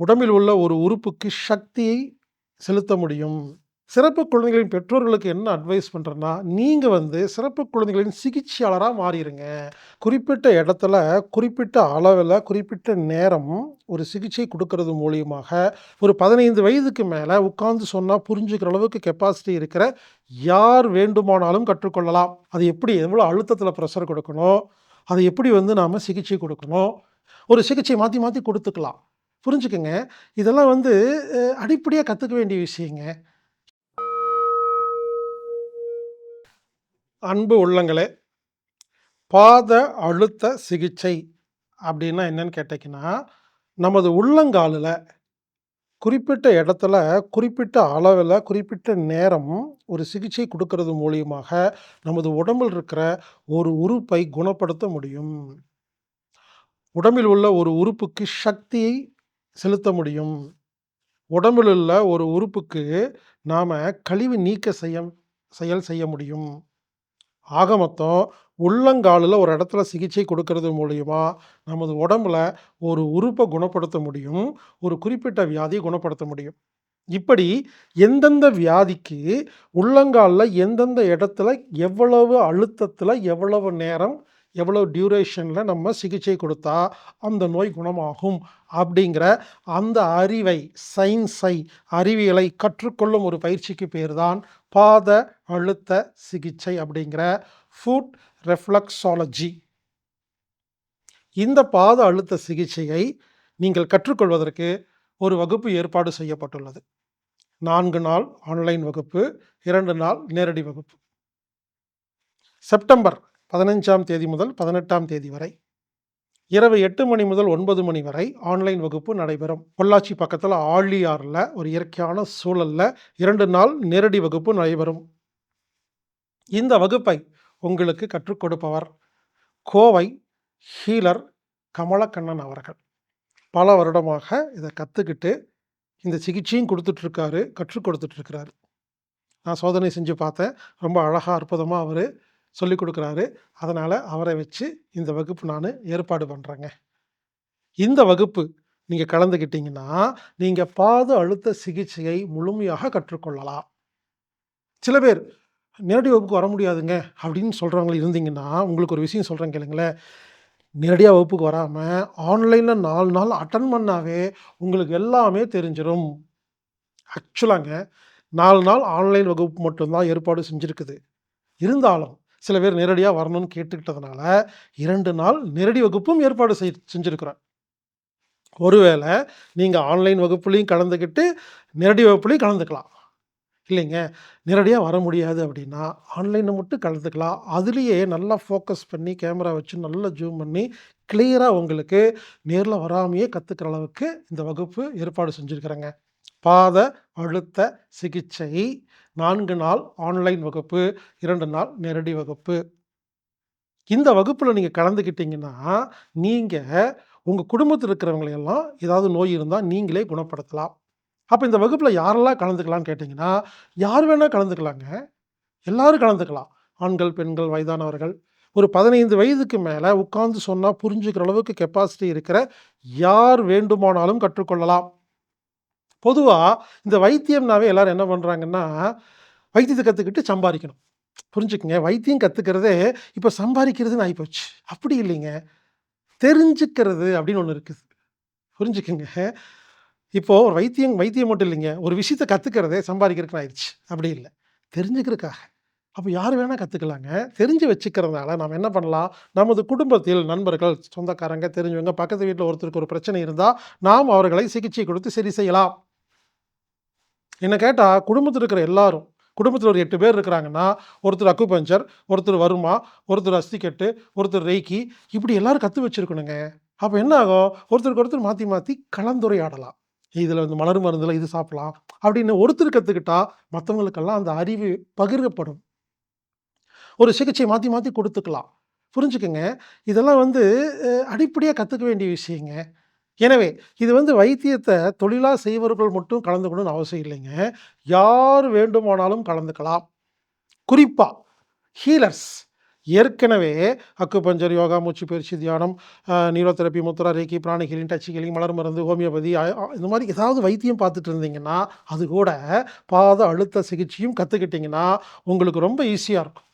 உடம்பில் உள்ள ஒரு உறுப்புக்கு சக்தியை செலுத்த முடியும். சிறப்பு குழந்தைகளின் பெற்றோர்களுக்கு என்ன அட்வைஸ் பண்ணுறேன்னா நீங்கள் வந்து சிறப்பு குழந்தைகளின் சிகிச்சையாளராக மாறிடுங்க குறிப்பிட்ட இடத்துல, குறிப்பிட்ட அளவில் குறிப்பிட்ட நேரம் ஒரு சிகிச்சை கொடுக்கறது மூலியமாக, ஒரு 15 வயதுக்கு மேலே உட்கார்ந்து சொன்னால் புரிஞ்சுக்கிற அளவுக்கு கெப்பாசிட்டி இருக்கிற யார் வேண்டுமானாலும் கற்றுக்கொள்ளலாம். அது எப்படி எவ்வளோ அழுத்தத்தில் ப்ரெஷர் கொடுக்கணும் அதை எப்படி வந்து நாம் சிகிச்சை கொடுக்கணும் ஒரு சிகிச்சை மாற்றி மாற்றி கொடுத்துக்கலாம் புரிஞ்சுக்கங்க. இதெல்லாம் வந்து அடிப்படையாக கற்றுக்க வேண்டிய விஷயங்க. அன்பு உள்ளங்களே! பாத அழுத்த சிகிச்சை அப்படின்னா என்னன்னு கேட்டீங்கன்னா, நமது உள்ளங்காலில் குறிப்பிட்ட இடத்துல, குறிப்பிட்ட அளவில் குறிப்பிட்ட நேரம் ஒரு சிகிச்சை கொடுக்கறது மூலியமாக, நமது உடம்பில் இருக்கிற ஒரு உறுப்பை குணப்படுத்த முடியும். உடம்பில் உள்ள ஒரு உறுப்புக்கு சக்தியை செலுத்த முடியும். உடம்பில் உள்ள ஒரு உறுப்புக்கு நாம் கழிவு நீக்க செய்ய செயல் செய்ய முடியும். ஆக மொத்தம் உள்ளங்காலில் ஒரு இடத்துல சிகிச்சை கொடுக்கறது மூலியமா, நமது உடம்புல ஒரு உறுப்பை குணப்படுத்த முடியும். ஒரு குறிப்பிட்ட வியாதியை குணப்படுத்த முடியும். இப்படி எந்தெந்த வியாதிக்கு உள்ளங்காலில் எந்தெந்த இடத்துல, எவ்வளவு அழுத்தத்தில் எவ்வளவு நேரம், எவ்வளோ டியூரேஷனில் நம்ம சிகிச்சை கொடுத்தா அந்த நோய் குணமாகும் அப்படிங்கிற அந்த அறிவை, சயின்ஸை, அறிவியலை கற்றுக்கொள்ளும் ஒரு பயிற்சிக்கு பேர் தான் பாத அழுத்த சிகிச்சை அப்படிங்கிற ஃபுட் ரெஃப்ளெக்ஸாலஜி. இந்த பாத அழுத்த சிகிச்சையை நீங்கள் கற்றுக்கொள்வதற்கு ஒரு வகுப்பு ஏற்பாடு செய்யப்பட்டுள்ளது. நான்கு நாள் ஆன்லைன் வகுப்பு, இரண்டு நாள் நேரடி வகுப்பு. செப்டம்பர் 15ஆம் தேதி முதல் 18ஆம் தேதி வரை. இரவு எட்டு மணி முதல் ஒன்பது மணி வரை ஆன்லைன் வகுப்பு நடைபெறும். பொள்ளாச்சி பக்கத்தில் ஆழியாரில் ஒரு இயற்கையான சூழலில் இரண்டு நாள் நேரடி வகுப்பு நடைபெறும். இந்த வகுப்பை உங்களுக்கு கற்றுக் கொடுப்பவர் கோவை ஹீலர் கமலக்கண்ணன் அவர்கள். பல வருடமாக இதை கற்றுக்கிட்டு இந்த சிகிச்சையும் கொடுத்துட்ருக்காரு கற்றுக் கொடுத்துட்ருக்கிறாரு நான் சோதனை செஞ்சு பார்த்தேன். ரொம்ப அழகாக அற்புதமாக அவர் சொல்லிக் கொடுக்குறாரு அதனால் அவரை வச்சு இந்த வகுப்பு நான் ஏற்பாடு பண்ணுறேங்க இந்த வகுப்பு நீங்கள் கலந்துக்கிட்டிங்கன்னா நீங்கள் பாத அழுத்த சிகிச்சையை முழுமையாக கற்றுக்கொள்ளலாம். சில பேர் நேரடி வகுப்புக்கு வர முடியாதுங்க அப்படின்னு சொல்கிறவங்க இருந்தீங்கன்னா, உங்களுக்கு ஒரு விஷயம் சொல்கிறேன் கேளுங்களேன். நேரடியாக வகுப்புக்கு வராமல் ஆன்லைனில் நாலு நாள் அட்டன் பண்ணாவே உங்களுக்கு எல்லாமே தெரிஞ்சிடும் ஆக்சுவலாங்க நாலு நாள் ஆன்லைன் வகுப்பு மட்டும்தான் ஏற்பாடு செஞ்சுருக்குது இருந்தாலும் சில பேர் நேரடியாக வரணும்னு கேட்டுக்கிட்டதுனால, இரண்டு நாள் நேரடி வகுப்பும் ஏற்பாடு செய் செஞ்சுருக்குறேன் ஒருவேளை நீங்கள் ஆன்லைன் வகுப்புலையும் கலந்துக்கிட்டு, நேரடி வகுப்புலையும் கலந்துக்கலாம். இல்லைங்க. நேரடியாக வர முடியாது அப்படின்னா ஆன்லைனில் மட்டும் கலந்துக்கலாம். அதுலேயே நல்லா ஃபோக்கஸ் பண்ணி கேமரா வச்சு நல்லா ஜூம் பண்ணி, கிளியராக உங்களுக்கு நேரில் வராமையே கற்றுக்கிற அளவுக்கு இந்த வகுப்பு ஏற்பாடு செஞ்சுருக்கிறேங்க பாத அழுத்த சிகிச்சை நான்கு நாள் ஆன்லைன் வகுப்பு, இரண்டு நாள் நேரடி வகுப்பு. இந்த வகுப்பில் நீங்கள் கலந்துக்கிட்டீங்கன்னா, நீங்கள் உங்கள் குடும்பத்தில் இருக்கிறவங்களையெல்லாம் ஏதாவது நோய் இருந்தால் நீங்களே குணப்படுத்தலாம். அப்போ இந்த வகுப்பில் யாரெல்லாம் கலந்துக்கலாம்னு கேட்டிங்கன்னா யார் வேணால் கலந்துக்கலாங்க. எல்லோரும் கலந்துக்கலாம். ஆண்கள், பெண்கள், வயதானவர்கள். ஒரு 15 வயதுக்கு மேலே உட்கார்ந்து சொன்னால் புரிஞ்சுக்கிற அளவுக்கு கெப்பாசிட்டி இருக்கிற யார் வேண்டுமானாலும் கற்றுக்கொள்ளலாம். பொதுவாக இந்த வைத்தியம்னாவே எல்லாரும் என்ன பண்ணுறாங்கன்னா வைத்தியத்தை கற்றுக்கிட்டு சம்பாதிக்கணும் புரிஞ்சுக்கங்க. வைத்தியம் கற்றுக்கிறதே இப்போ சம்பாதிக்கிறதுன்னு ஆகிப்போச்சு அப்படி இல்லைங்க. தெரிஞ்சுக்கிறது அப்படின்னு ஒன்று இருக்குது. புரிஞ்சுக்கங்க. இப்போது ஒரு வைத்தியம் வைத்தியம் மட்டும் இல்லைங்க. ஒரு விஷயத்த கற்றுக்கிறதே சம்பாதிக்கிறதுக்குன்னு ஆயிடுச்சு அப்படி இல்லை தெரிஞ்சுக்கிறதுக்காக. அப்போ யார் வேணால் கற்றுக்கலாங்க தெரிஞ்சு வச்சுக்கிறதுனால நம்ம என்ன பண்ணலாம், நமது குடும்பத்தில் நண்பர்கள், சொந்தக்காரங்க, தெரிஞ்சவங்க, பக்கத்து வீட்டில் ஒருத்தருக்கு ஒரு பிரச்சனை இருந்தால் நாம் அவர்களை சிகிச்சை கொடுத்து சரி செய்யலாம். என்னை கேட்டால் குடும்பத்தில் இருக்கிற எல்லாரும், குடும்பத்தில் ஒரு எட்டு பேர் இருக்கிறாங்கன்னா, ஒருத்தர் அக்குபஞ்சர், ஒருத்தர் வர்மா, ஒருத்தர் அஸ்திக்கட்டு ஒருத்தர் ரெய்கி இப்படி எல்லாரும் கற்று வச்சிருக்கணுங்க. அப்போ என்ன ஆகும், ஒருத்தருக்கு ஒருத்தர் மாற்றி மாற்றி கலந்துரையாடலாம். இதில் வந்து மலர் மருந்தில் இது சாப்பிடலாம் அப்படின்னு ஒருத்தர் கற்றுக்கிட்டா மற்றவங்களுக்கெல்லாம் அந்த அறிவு பகிரப்படும். ஒரு சிகிச்சை மாற்றி மாற்றி கொடுத்துக்கலாம் புரிஞ்சுக்கோங்க இதெல்லாம் வந்து அடிப்படையாக கற்றுக்க வேண்டிய விஷயங்க. எனவே, இது வந்து வைத்தியத்தை தொழிலாக செய்வர்கள் மட்டும் கலந்துக்கணும்னு அவசியம் இல்லைங்க. யார் வேண்டுமானாலும் கலந்துக்கலாம். குறிப்பாக ஹீலர்ஸ் ஏற்கனவே அக்குபஞ்சர், யோகா, மூச்சு பயிற்சி, தியானம், அ முத்துரா ரேக்கி, பிராணிகளின் ஹீலிங், டச் ஹீலிங், மலர் மருந்து, ஹோமியோபதி இந்த மாதிரி ஏதாவது வைத்தியம் பார்த்துட்டு இருந்தீங்கன்னா, அது கூட பாத அழுத்த சிகிச்சையும் கற்றுக்கிட்டிங்கன்னா உங்களுக்கு ரொம்ப ஈஸியாக இருக்கும்.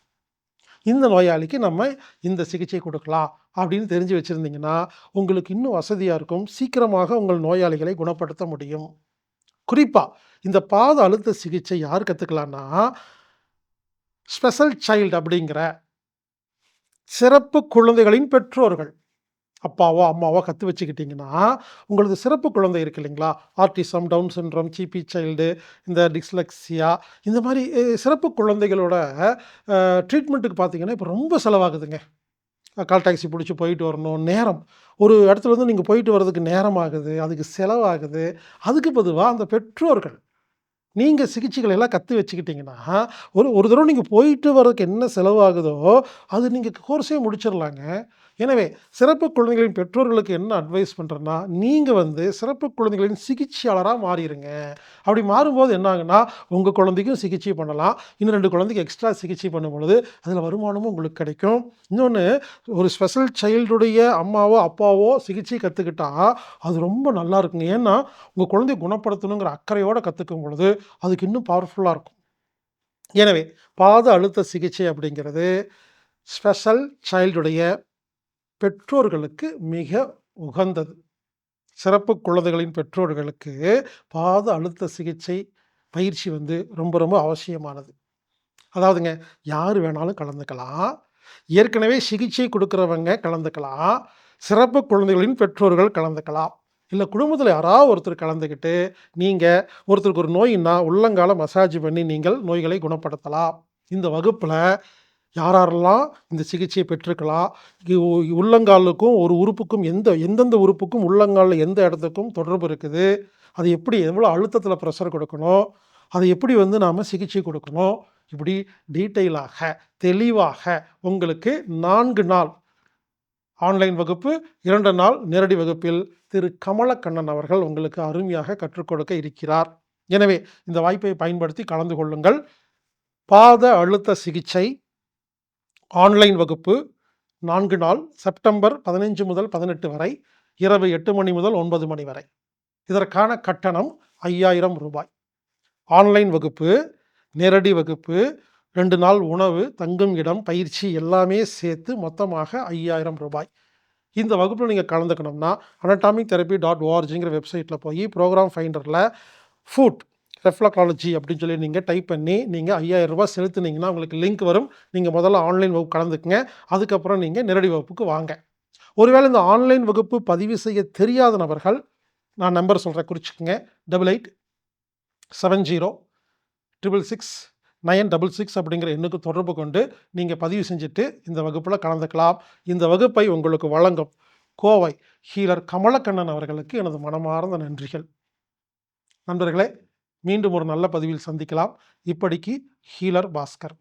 இந்த நோயாளிக்கு நம்ம இந்த சிகிச்சை கொடுக்கலாம் அப்படின்னு தெரிஞ்சு வச்சுருந்தீங்கன்னா உங்களுக்கு இன்னும் வசதியாக இருக்கும். சீக்கிரமாக உங்கள் நோயாளிகளை குணப்படுத்த முடியும். குறிப்பாக இந்த பாத அழுத்த சிகிச்சை யார் கற்றுக்கலான்னா ஸ்பெஷல் சைல்டு அப்படிங்கிற சிறப்பு குழந்தைகளின் பெற்றோர்கள். அப்பாவோ, அம்மாவோ கற்று வச்சுக்கிட்டிங்கன்னா உங்களது சிறப்பு குழந்தை இருக்கு இல்லைங்களா? Autism down syndrome CP child, இந்த டிஸ்லெக்ஸியா இந்த மாதிரி சிறப்பு குழந்தைகளோட ட்ரீட்மெண்ட்டுக்கு பார்த்தீங்கன்னா, இப்போ ரொம்ப செலவாகுதுங்க. கால் டாக்ஸி பிடிச்சி போயிட்டு வரணும். நேரம். ஒரு இடத்துலேருந்து நீங்கள் போயிட்டு வரதுக்கு நேரம் ஆகுது. அதுக்கு செலவாகுது. அதுக்கு பொதுவாக அந்த பெற்றோர்கள், நீங்கள் சிகிச்சைகள் எல்லாம் கற்று வச்சுக்கிட்டிங்கன்னா ஒரு ஒரு தடவை நீங்கள் போயிட்டு வர்றதுக்கு என்ன செலவாகுதோ, அது நீங்கள் கோர்ஸே முடிச்சிடலாங்க எனவே சிறப்பு குழந்தைகளின் பெற்றோர்களுக்கு என்ன அட்வைஸ் பண்ணுறேன்னா நீங்கள் வந்து சிறப்பு குழந்தைகளின் சிகிச்சையாளராக மாறிடுங்க அப்படி மாறும்போது என்ன உங்கள் குழந்தைக்கும் சிகிச்சை பண்ணலாம். இன்னும் ரெண்டு குழந்தைக்கு எக்ஸ்ட்ரா சிகிச்சை பண்ணும்பொழுது, அதில் வருமானமும் உங்களுக்கு கிடைக்கும். இன்னொன்று ஒரு ஸ்பெஷல் சைல்டுடைய அம்மாவோ, அப்பாவோ சிகிச்சை கற்றுக்கிட்டா அது ரொம்ப நல்லா இருக்குங்க. ஏன்னா, உங்கள் குழந்தைய குணப்படுத்தணுங்கிற அக்கறையோடு கற்றுக்கும் பொழுது, அதுக்கு இன்னும் பவர்ஃபுல்லாக இருக்கும். எனவே, பாத அழுத்த சிகிச்சை அப்படிங்கிறது, ஸ்பெஷல் சைல்டுடைய பெற்றோர்களுக்கு மிக உகந்தது. சிறப்பு குழந்தைகளின் பெற்றோர்களுக்கு பாத அழுத்த சிகிச்சை பயிற்சி வந்து ரொம்ப ரொம்ப அவசியமானது. அதாவதுங்க, யார் வேணாலும் கலந்துக்கலாம். ஏற்கனவே சிகிச்சை கொடுக்குறவங்க கலந்துக்கலாம். சிறப்பு குழந்தைகளின் பெற்றோர்கள் கலந்துக்கலாம். இல்லை குடும்பத்தில் யாராவது ஒருத்தர் கலந்துக்கிட்டு, நீங்கள் ஒருத்தருக்கு ஒரு நோயின்னா, உள்ளங்கால மசாஜ் பண்ணி நீங்கள் நோய்களை குணப்படுத்தலாம். இந்த வகுப்பில் யார் யாரெல்லாம் இந்த சிகிச்சையை பெற்றுக்கலாம், இ உள்ளங்காலுக்கும் ஒரு உறுப்புக்கும் எந்த எந்தெந்த உறுப்புக்கும் உள்ளங்காலில் எந்த இடத்துக்கும் தொடர்பு இருக்குது, அது எப்படி எவ்வளோ அழுத்தத்தில் ப்ரெஷர் கொடுக்கணும் அதை எப்படி வந்து நாம் சிகிச்சை கொடுக்கணும் இப்படி டீட்டெயிலாக, தெளிவாக உங்களுக்கு நான்கு நாள் ஆன்லைன் வகுப்பு, இரண்டு நாள் நேரடி வகுப்பில் திரு கமலக்கண்ணன் அவர்கள் உங்களுக்கு அருமையாக கற்றுக் கொடுக்க இருக்கிறார். எனவே, இந்த வாய்ப்பை பயன்படுத்தி கலந்து கொள்ளுங்கள். பாத அழுத்த சிகிச்சை ஆன்லைன் வகுப்பு நான்கு நாள் செப்டம்பர் 15 முதல் 18 வரை, இரவு எட்டு மணி முதல் ஒன்பது மணி வரை. இதற்கான கட்டணம் ஐயாயிரம் ரூபாய் ஆன்லைன் வகுப்பு, நேரடி வகுப்பு, ரெண்டு நாள் உணவு, தங்கும் இடம், பயிற்சி எல்லாமே சேர்த்து மொத்தமாக ஐயாயிரம் ரூபாய் இந்த வகுப்பில் நீங்கள் கலந்துக்கணும்னா, அனட்டாமிக் தெரப்பி டாட் ஓஆர்ஜிங்கிற வெப்சைட்டில் போய் ப்ரோக்ராம் ஃபைண்டரில் ஃபுட் ரெஃப்ளெக்டாலஜி அப்படின்னு சொல்லி நீங்கள் டைப் பண்ணி, நீங்கள் ஐயாயிரம் 5000 செலுத்துனீங்கன்னா, உங்களுக்கு லிங்க் வரும். நீங்கள் முதல்ல ஆன்லைன் வகுப்பு கலந்துக்குங்க அதுக்கப்புறம் நீங்கள் நேரடி வகுப்புக்கு வாங்க. ஒருவேளை இந்த ஆன்லைன் வகுப்பு பதிவு செய்ய தெரியாத நபர்கள், நான் நம்பர் சொல்கிறேன் குறிச்சுக்கோங்க double eight seven zero triple six nine double six அப்படிங்கிற எண்ணுக்கு தொடர்பு கொண்டு, நீங்கள் பதிவு செஞ்சுட்டு இந்த வகுப்பில் கலந்துக்கலாம். இந்த வகுப்பை உங்களுக்கு வழங்கும் கோவை ஹீலர் கமலக்கண்ணன் அவர்களுக்கு எனது மனமார்ந்த நன்றிகள். நண்பர்களே, மீண்டும் ஒரு நல்ல பதிவில் சந்திக்கலாம். இப்படிக்கு ஹீலர் பாஸ்கர்.